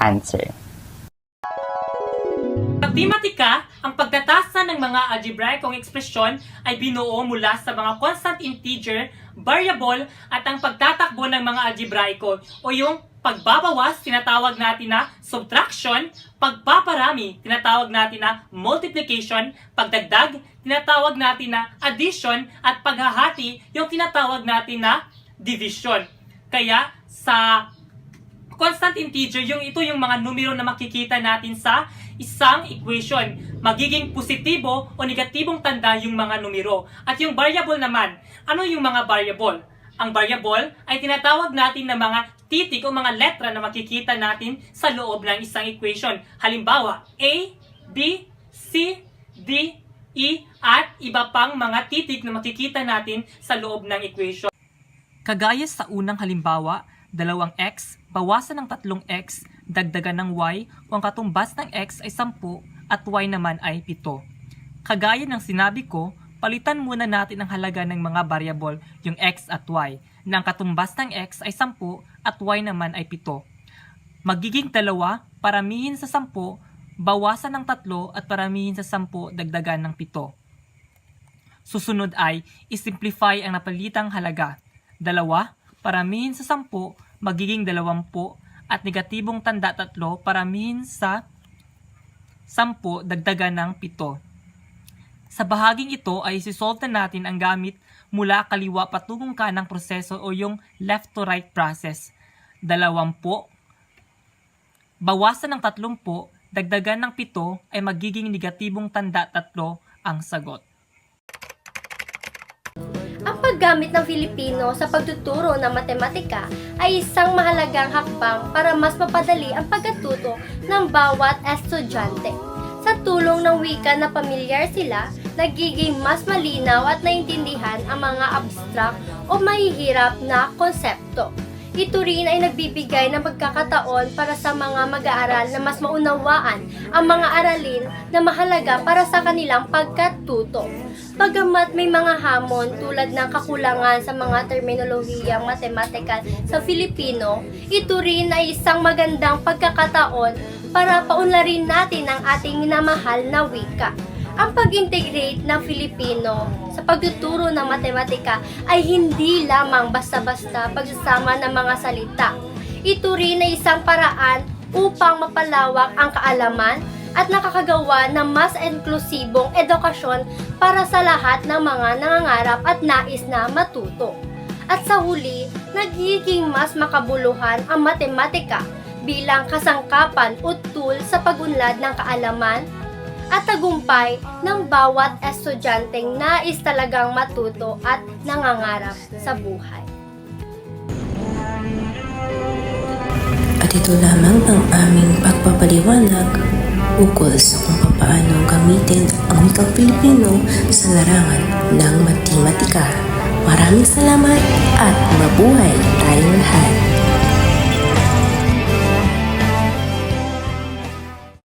answer. Matematika, ang pagtatasa ng mga algebraikong ekspresyon ay binuo mula sa mga constant integer, variable, at ang pagtatakbo ng mga algebraiko o yung pagbabawas, tinatawag natin na subtraction, pagpaparami, tinatawag natin na multiplication, pagdagdag, tinatawag natin na addition, at paghahati, yung tinatawag natin na division. Kaya sa constant integer, yung ito yung mga numero na makikita natin sa isang equation. Magiging positibo o negatibong tanda yung mga numero. At yung variable naman, ano yung mga variable? Ang variable ay tinatawag natin na mga titik o mga letra na makikita natin sa loob ng isang equation. Halimbawa, A, B, C, D, E, at iba pang mga titik na makikita natin sa loob ng equation. Kagaya sa unang halimbawa, dalawang x, bawasan ng tatlong x, dagdagan ng y, o ang katumbas ng x ay 10 at y naman ay 7. Kagaya ng sinabi ko, palitan muna natin ang halaga ng mga variable, yung x at y, na ang katumbas ng x ay 10 at y naman ay 7. Magiging dalawa, paramihin sa 10, bawasan ng tatlo at paramihin sa 10, dagdagan ng 7. Susunod ay isimplify ang napalitang halaga. Dalawa, paramihin sa 10, magiging 20 at negatibong tanda tatlo paramihin sa 10 dagdagan ng 7. Sa bahaging ito ay isisolve na natin ang gamit mula kaliwa patungong kanang proseso o yung left to right process. 20 bawasan ng 30 dagdagan ng 7 ay magiging negatibong tanda tatlo ang sagot. Ang paggamit ng Filipino sa pagtuturo ng matematika ay isang mahalagang hakbang para mas mapadali ang pagkatuto ng bawat estudyante. Sa tulong ng wika na pamilyar sila, nagiging mas malinaw at naintindihan ang mga abstract o mahihirap na konsepto. Ito rin ay nagbibigay ng pagkakataon para sa mga mag-aaral na mas maunawaan ang mga aralin na mahalaga para sa kanilang pagkatuto. Bagamat may mga hamon tulad ng kakulangan sa mga terminolohiyang matematikal sa Filipino, ito rin ay isang magandang pagkakataon para paunlarin natin ang ating minamahal na wika. Ang pag-integrate ng Filipino sa pagtuturo ng matematika ay hindi lamang basta-basta pagsasama ng mga salita. Ito rin ay isang paraan upang mapalawak ang kaalaman at nakakagawa ng mas inklusibong edukasyon para sa lahat ng mga nangangarap at nais na matuto. At sa huli, nagiging mas makabuluhan ang matematika bilang kasangkapan o tool sa pagunlad ng kaalaman at tagumpay ng bawat estudyanteng nais talagang matuto at nangangarap sa buhay. At ito lamang ang aming pagpapaliwanag ukol sa kung paano gamitin ang wikang Pilipino sa larangan ng matematika. Maraming salamat at mabuhay!